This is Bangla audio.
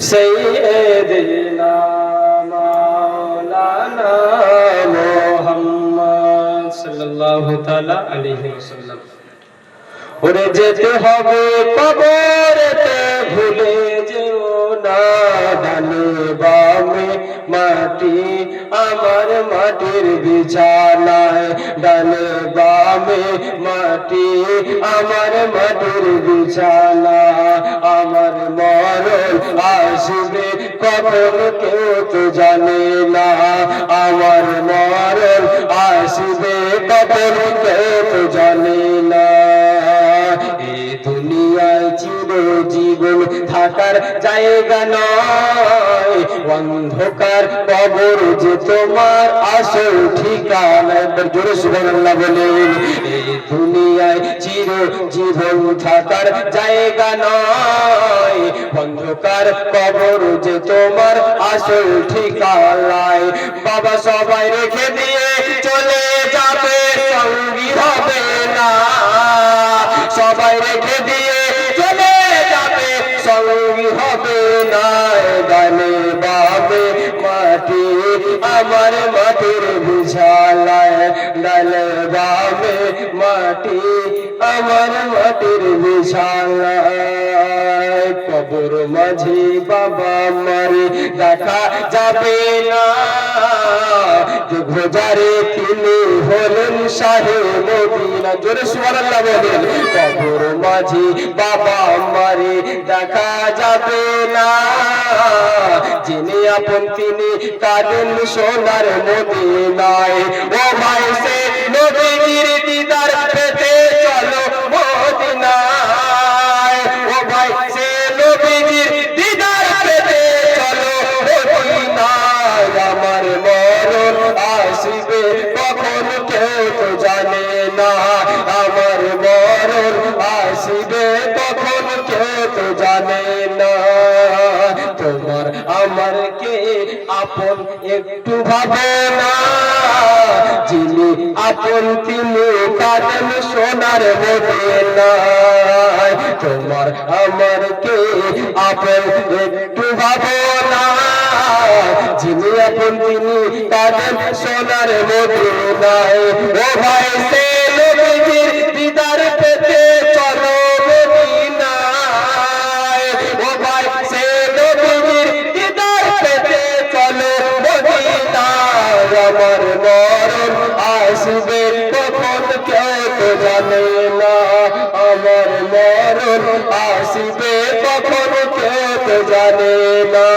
سيدنا مولانا محمد صلى الله تعالى عليه وسلم ওরে যেতে হবে কবরেতে ভুলে যেও না ডানে বামে মাটি, আমার মাটির বিছানায়, ডানে বামে মাটি, আমার মাটির বিছানা। আমার মরণ আসবে কখন কেউ তো জানে না। আমার মরণ আসবে কখন কেউ তো থাকার জায়গা নয়। অন্ধকার কবর যে তোমার আসল ঠিকানা। একবার জোরে সুবহানাল্লাহ বলেন, এই দুনিয়ায় চির জীবন থাকার জায়গা নয়। অন্ধকার কবর যে তোমার আসল ঠিকানায়। বাবা সবাই রেখে দিয়ে চলে যাবে সঙ্গী হবে না সবাই রেখে দিয়ে চলে যাবে সঙ্গী হবে না গানে বাবে মাটি। আমার মাটির বিশালায় ডালে বাবে মাটি। আমার মাটির বিশালায় কবর মাঝে বাবা মারে। দেখা যাবে না। যুগজারে তিনি হলেন শাহে মদিনা। জোরে সুবহানাল্লাহ বলেন, কবর মাঝি বাবা মারে দেখা যাবে না। যিনি আপন তিনি কাঁদেন সোনার মদিনায়। ও ভাই, সে নবীজির কখন কেউ তো জানে না, আমার মরণ আসবে কখন কেউ তো জানে না। তোমার আমার কে আপন একটু ভাবে না, যিনি আপন তিনি কাঁদেন সোনার মধ্যে নাই তোমার আমার কে আপন একটু ভাবো সোনার নাই ও সে নবীজির দিদার পেতে চলো মদিনায়। ও ভাই, সে নবীজির দিদার পেতে চলো মদিনায়। আমার মরণ আসবে কখন কেউ তো জানে না। আমার মরণ আসবে কখন কেউ জানে না।